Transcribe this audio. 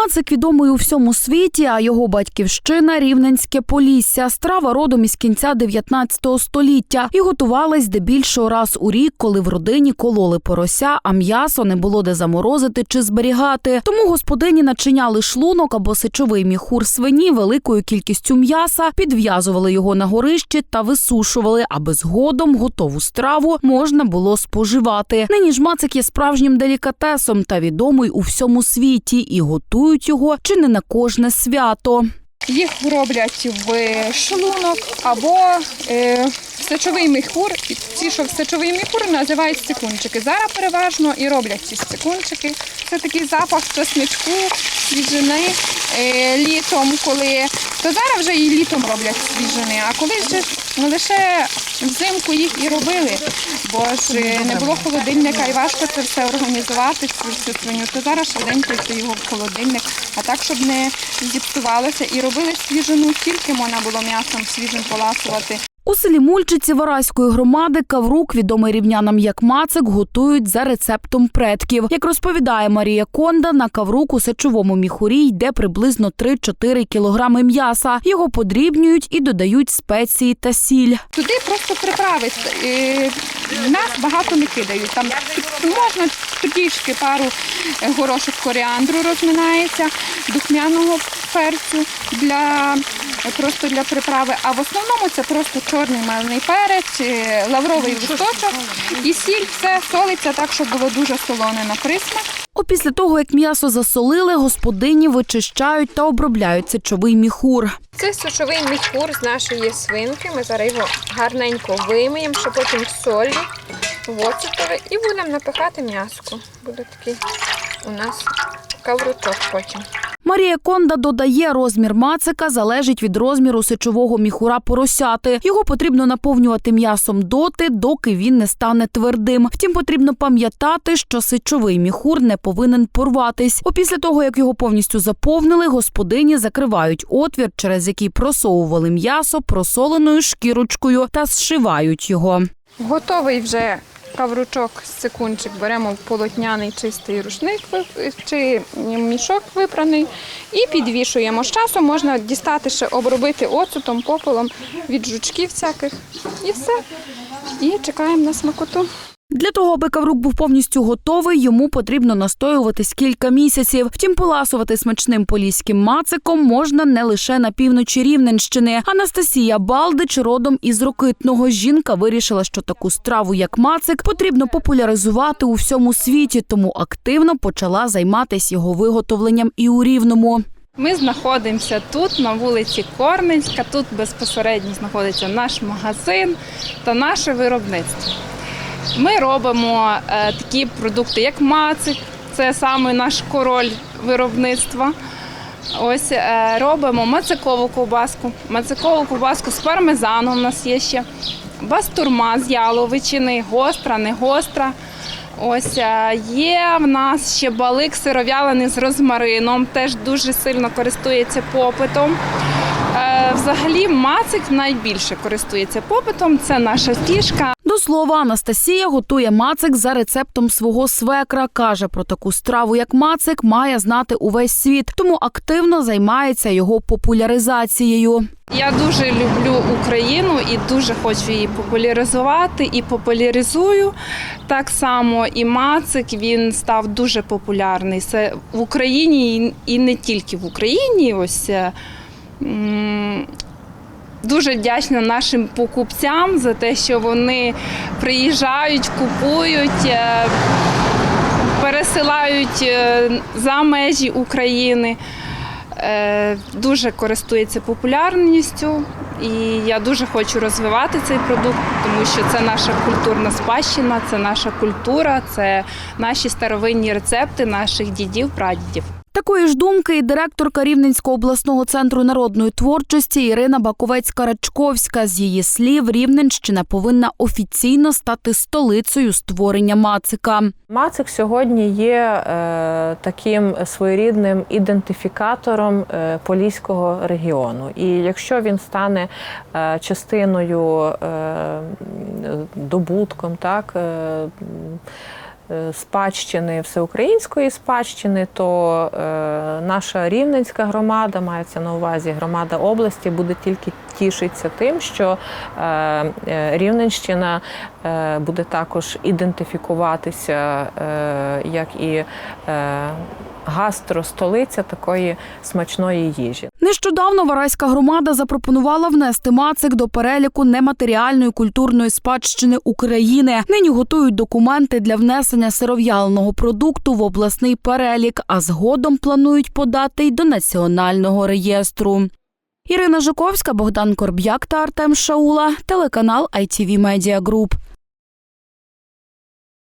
Мацик відомий у всьому світі, а його батьківщина Рівненське Полісся. Страва родом із кінця 19 століття і готувалась здебільшого раз у рік, коли в родині кололи порося, а м'ясо не було де заморозити чи зберігати. Тому господині начиняли шлунок або сечовий міхур свині великою кількістю м'яса, підв'язували його на горищі та висушували, аби згодом готову страву можна було споживати. Нині ж мацик є справжнім делікатесом та відомий у всьому світі і готують його чи не на кожне свято. Їх роблять в шлунок або е, сечовий міхур. Ці, що в сечовий міхур, називають стекунчики. Зараз переважно і роблять ці стекунчики. Це такий запах чесничку, свіжини е, літом, коли то зараз вже і літом роблять свіжини, а колись же лише взимку їх і робили, бо ж е, не було холодильника і важко це все організувати, цю всю свиню. То зараз швиденько це його в холодильник, а так, щоб не зіпсувалося. І робили свіжину, тільки можна було м'ясом свіжим поласувати. У селі Мульчиці Вараської громади каврук, відомий рівнянам як мацик, готують за рецептом предків. Як розповідає Марія Конда, на каврук у сечовому міхурі йде приблизно 3-4 кілограми м'яса. Його подрібнюють і додають спеції та сіль. Туди просто приправи. е, Нас багато не кидають. Там можна трішки пару горошок коріандру розминається, духмяного перцю для просто для приправи. А в основному це просто чорний мелений перець, е, лавровий листочок і сіль. Все солиться так, щоб було дуже солоне на присмак. Опісля того, як м'ясо засолили, господині вичищають та обробляють сечовий міхур. Це сушовий міхур з нашої свинки. Ми зараз його гарненько вимиємо, щоб потім солі, в оцетове і будемо напихати м'яско. Буде такий у нас кавручок потім. Марія Конда додає, розмір мацика залежить від розміру сечового міхура поросяти. Його потрібно наповнювати м'ясом доти, доки він не стане твердим. Втім, потрібно пам'ятати, що сечовий міхур не повинен порватись. Опісля того, як його повністю заповнили, господині закривають отвір, через який просовували м'ясо просоленою шкірочкою та зшивають його. Готовий вже кавручок секундчик беремо полотняний чистий рушник чи мішок випраний і підвішуємо. З часом можна дістати ще обробити оцетом, попелом від жучків всяких. І все. І чекаємо на смакоту. Для того, аби каврук був повністю готовий, йому потрібно настоюватись кілька місяців. Втім, поласувати смачним поліським мациком можна не лише на півночі Рівненщини. Анастасія Балдич родом із Рокитного. Жінка вирішила, що таку страву, як мацик, потрібно популяризувати у всьому світі, тому активно почала займатися його виготовленням і у Рівному. Ми знаходимося тут, на вулиці Корненська. Тут безпосередньо знаходиться наш магазин та наше виробництво. Ми робимо е, такі продукти, як мацик, це саме наш король виробництва. Ось е, робимо мацикову ковбаску, мацикову ковбаску з пармезаном у нас є ще, бастурма з яловичини, гостра, не гостра. Ось е, є в нас ще балик сиров'ялений з розмарином, теж дуже сильно користується попитом. Взагалі мацик найбільше користується попитом. Це наша фішка. До слова, Анастасія готує мацик за рецептом свого свекра. Каже, про таку страву, як мацик, має знати увесь світ, тому активно займається його популяризацією. Я дуже люблю Україну і дуже хочу її популяризувати і популяризую. Так само і Мацик він став дуже популярний. Це в Україні і- не тільки в Україні. Ось е, дуже вдячна нашим покупцям за те, що вони приїжджають, купують. е, Пересилають е, за межі України е, дуже користується популярністю, і я дуже хочу розвивати цей продукт, тому що це наша культурна спадщина, це наша культура, це наші старовинні рецепти наших дідів, прадідів. Такої ж думки і директорка Рівненського обласного центру народної творчості Ірина Баковець-Карачковська. З її слів, Рівненщина повинна офіційно стати столицею створення мацика. Мацик сьогодні є е, таким своєрідним ідентифікатором е, Поліського регіону. І якщо він стане е, частиною, е, добутком, так, е, спадщини, всеукраїнської спадщини, то е, наша рівненська громада, мається на увазі громада області, буде тільки тішитися тим, що е, е, Рівненщина е, буде також ідентифікуватися е, як і е, гастростолиця такої смачної їжі. Нещодавно Вараська громада запропонувала внести мацик до переліку нематеріальної культурної спадщини України. Нині готують документи для внесення сиров'яленого продукту в обласний перелік, а згодом планують подати й до національного реєстру. Ірина Жуковська, Богдан Корб'як та Артем Шаула, телеканал ITV Media Group.